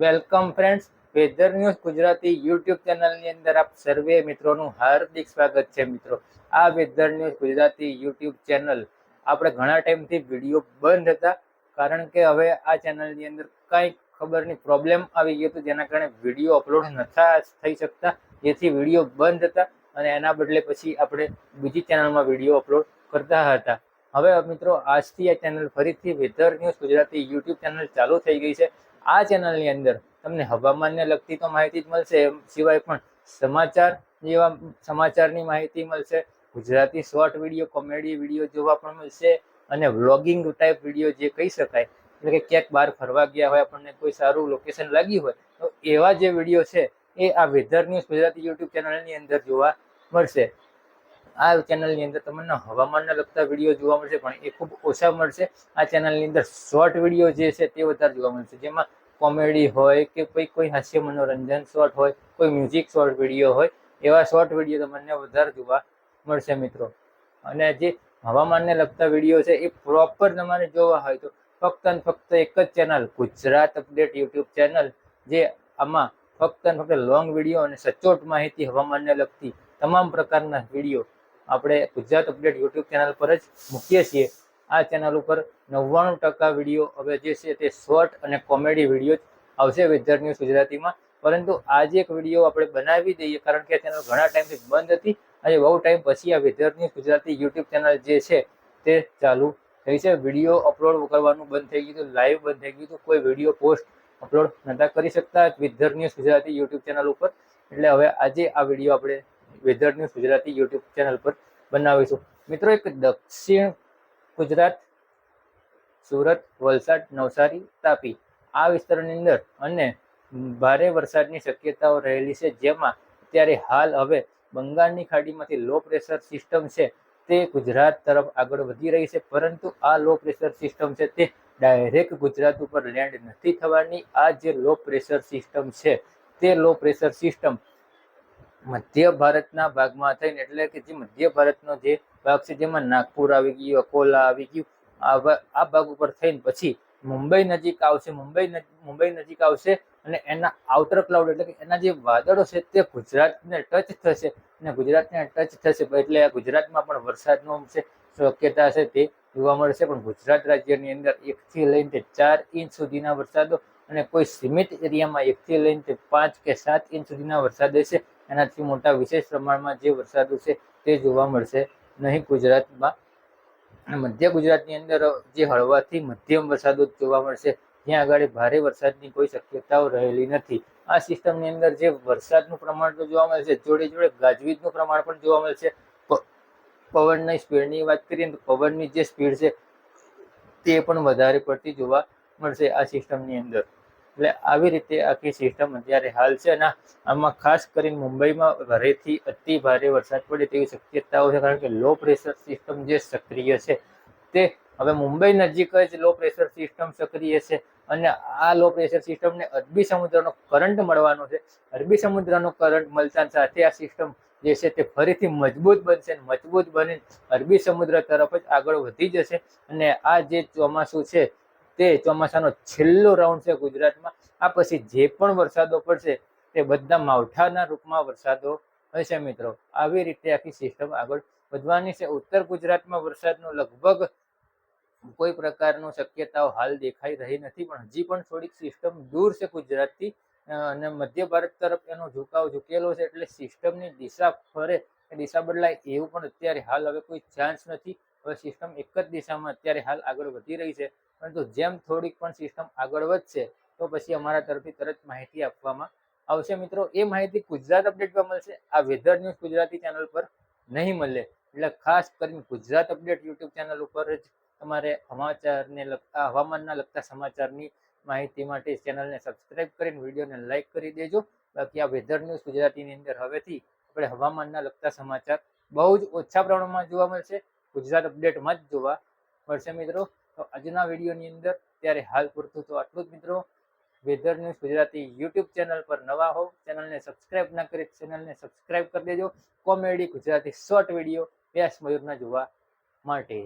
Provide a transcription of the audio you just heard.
Welcome friends, weather news Gujarati YouTube ચેનલની અંદર આપ સર્વે મિત્રોનું હાર્દિક સ્વાગત છે મિત્રો. આ weather news Gujarati YouTube channel આપણે ઘણા ટાઈમથી વીડિયો બંધ હતા, કારણ કે હવે આ ચેનલની અંદર કંઈક ખબરની પ્રોબ્લેમ આવી ગયો હતી, જેના કારણે વીડિયો અપલોડ નતા થઈ શકતા, જેથી વીડિયો બંધ હતા અને એના બદલે પછી આપણે બીજી ચેનલમાં વીડિયો અપલોડ કરતા હતા. હવે મિત્રો, આજથી આ ચેનલ ફરીથી weather news Gujarati YouTube channel ચાલુ થઈ ગઈ છે. આ ચેનલની અંદર તમને હવામાનને લગતી તો માહિતી જ મળશે, એમ સિવાય પણ સમાચાર જેવા સમાચારની માહિતી મળશે. Gujarati short video comedy video જોવા પણ મળશે અને વ્લોગિંગ ટાઈપ વીડિયો જે કહી શકાય, એટલે કે ક્યાંક બહાર ફરવા ગયા હોય, આપણને કોઈ સારું લોકેશન લાગ્યું હોય, તો એવા જે વીડિયો છે એ આ વેધર ન્યૂઝ ગુજરાતી યુટ્યુબ ચેનલની અંદર જોવા મળશે. આ ચેનલની અંદર તમને હવામાનને લગતા વીડિયો જોવા મળશે, પણ એ ખૂબ ઓછા મળશે. આ ચેનલની અંદર શોર્ટ વીડિયો જે છે તે વધારે જોવા મળશે. જેમાં કોમેડી હોય કે કોઈ કોઈ હાસ્ય મનોરંજન શોર્ટ હોય, કોઈ મ્યુઝિક શોર્ટ વીડિયો હોય, એવા શોર્ટ વીડિયો તમને વધારે જોવા મળશે મિત્રો. અને જે હવામાનને લગતા વીડિયો છે એ પ્રોપર તમારે જોવા હોય તો ફક્ત અને ફક્ત એક જ channel Gujarat update YouTube channel જે આમાં ફક્ત અને ફક્ત લોંગ વીડિયો અને સચોટ માહિતી હવામાનને લગતી તમામ પ્રકારના વીડિયો આપણે ગુજરાત અપડેટ યુટ્યુબ ચેનલ પર જ મૂકીએ છીએ. આ ચેનલ ઉપર નવ્વાણું ટકા વીડિયો હવે જે છે તે શોર્ટ અને કોમેડી વીડિયો જ આવશે વેધર ન્યૂઝ ગુજરાતીમાં. પરંતુ આજે એક વીડિયો આપણે બનાવી દઈએ, કારણ કે ચેનલ ઘણા ટાઈમથી બંધ હતી. અને બહુ ટાઈમ પછી આ weather news Gujarati YouTube channel જે છે તે ચાલુ થઈ છે. વીડિયો અપલોડ કરવાનું બંધ થઈ ગયું હતું લાઈવ બંધ થઈ ગયું હતું. કોઈ વીડિયો પોસ્ટ અપલોડ નતા કરી શકતા weather news Gujarati YouTube channel ઉપર. એટલે હવે આજે આ વીડિયો આપણે weather news Gujarati YouTube channel પર બનાવીશું. મિત્રો, એક દક્ષિણ ગુજરાત, સુરત, વલસાડ, નવસારી, તાપી આ વિસ્તારની અંદર અને ભારે વરસાદની શક્યતાઓ રહેલી છે. જેમાં અત્યારે હાલ હવે બંગાળની ખાડીમાંથી લો પ્રેશર સિસ્ટમ છે તે ગુજરાત તરફ આગળ વધી રહી છે. પરંતુ આ લો પ્રેશર સિસ્ટમ છે તે ડાયરેક્ટ ગુજરાત ઉપર લેન્ડ નથી થવાની. આ જે લો પ્રેશર સિસ્ટમ છે તે લો પ્રેશર સિસ્ટમ મધ્ય ભારતના ભાગમાં થઈને એટલે કે જે મધ્ય ભારતનો જે ભાગ છે, જેમાં નાગપુર આવી ગયું, અકોલા આવી ગયું આ આ ભાગ ઉપર થઈને પછી મુંબઈ નજીક આવશે, મુંબઈ મુંબઈ નજીક આવશે અને એના આઉટર ક્લાઉડ એટલે કે એના જે વાદળો છે, તે ગુજરાતને ટચ થશે અને ગુજરાતને ટચ થશે. એટલે ગુજરાતમાં પણ વરસાદનો છે, શક્યતા છે, તે જોવા મળશે. પણ ગુજરાત રાજ્યની અંદર એકથી લઈને ચાર ઇંચ સુધીના વરસાદો અને કોઈ સીમિત એરિયામાં એકથી લઈને પાંચ કે સાત ઇંચ સુધીના વરસાદ હશે. એનાથી મોટા વિશેષ પ્રમાણમાં જે વરસાદો છે તે જોવા મળશે. નહીં, ગુજરાતમાં, મધ્ય ગુજરાતની અંદર જે હળવાથી મધ્યમ વરસાદો જોવા મળશે, ત્યાં આગળ ભારે વરસાદની કોઈ શક્યતાઓ રહેલી નથી. આ સિસ્ટમની અંદર જે વરસાદનું પ્રમાણ તો જોવા મળશે, જોડે જોડે ગાજવીજનું પ્રમાણ પણ જોવા મળશે. પવનની સ્પીડની વાત કરીએ તો પવનની જે સ્પીડ છે તે પણ વધારે પડતી જોવા મળશે આ સિસ્ટમની અંદર. એટલે આવી રીતે આખી સિસ્ટમ અત્યારે હાલ છે અને આમાં ખાસ કરીને મુંબઈમાં ભારેથી અતિ ભારે વરસાદ પડે તેવી શક્યતાઓ છે કારણ કે લો પ્રેશર સિસ્ટમ જે સક્રિય છે તે હવે મુંબઈ નજીક જ લો પ્રેશર સિસ્ટમ સક્રિય છે અને આ લો પ્રેશર સિસ્ટમને અરબી સમુદ્રનો કરંટ મળવાનો છે. અરબી સમુદ્રનો કરંટ મળતા સાથે આ સિસ્ટમ જે છે તે ફરીથી મજબૂત બનશે મજબૂત બની અરબી સમુદ્ર તરફ જ આગળ વધી જશે અને આ જે ચોમાસું છે તે ચોમાસાનો છેલ્લો રાઉન્ડ છે ગુજરાતમાં. આ પછી જે પણ વરસાદો પડશે, તે બધા માવઠાના રૂપમાં વરસાદો હશે મિત્રો. આવી રીતે આખી સિસ્ટમ આગળ વધવાની છે. ઉત્તર ગુજરાતમાં વરસાદનો લગભગ કોઈ પ્રકારનું શક્યતાઓ હાલ દેખાઈ રહી નથી, પણ હજી પણ થોડીક સિસ્ટમ દૂર છે ગુજરાતથી અને મધ્ય ભારત તરફ એનો ઝુકાવ ઝૂકેલો છે. એટલે સિસ્ટમની દિશા ફરે દિશા બદલાય એવું પણ અત્યારે હાલ હવે કોઈ ચાન્સ નથી. હવે સિસ્ટમ એક જ દિશામાં અત્યારે હાલ આગળ વધી રહી છે. પરંતુ જેમ થોડીક પણ સિસ્ટમ આગળ વધશે, તો પછી અમારા તરફથી તરત માહિતી આપવામાં આવશે. મિત્રો, એ માહિતી ગુજરાત અપડેટમાં મળશે. આ વેધર ન્યૂઝ ગુજરાતી ચેનલ પર નહીં મળે. એટલે ખાસ કરીને ગુજરાત અપડેટ યુટ્યુબ ચેનલ ઉપર જ તમારે સમાચારને લગતા હવામાનના લગતા સમાચારની માહિતી માટે ચેનલને સબસ્ક્રાઇબ કરીને વિડીયોને લાઇક કરી દેજો. બાકી આ વેધર ન્યૂઝ ગુજરાતીની અંદર હવેથી આપણે હવામાનના લગતા સમાચાર બહુ જ ઓછા પ્રમાણમાં જોવા મળશે. ગુજરાત અપડેટમાં જ જોવા મળશે મિત્રો. તો આજના વિડીયોની અંદર ત્યારે હાલ પૂરતું તો આટલું જ મિત્રો. Weather news Gujarati YouTube channel પર નવા હો ચેનલને સબસ્ક્રાઇબ ના કરી ચેનલને સબસ્ક્રાઇબ કરી દેજો. Comedy Gujarati short video Vyas મયુરના જોવા માટે.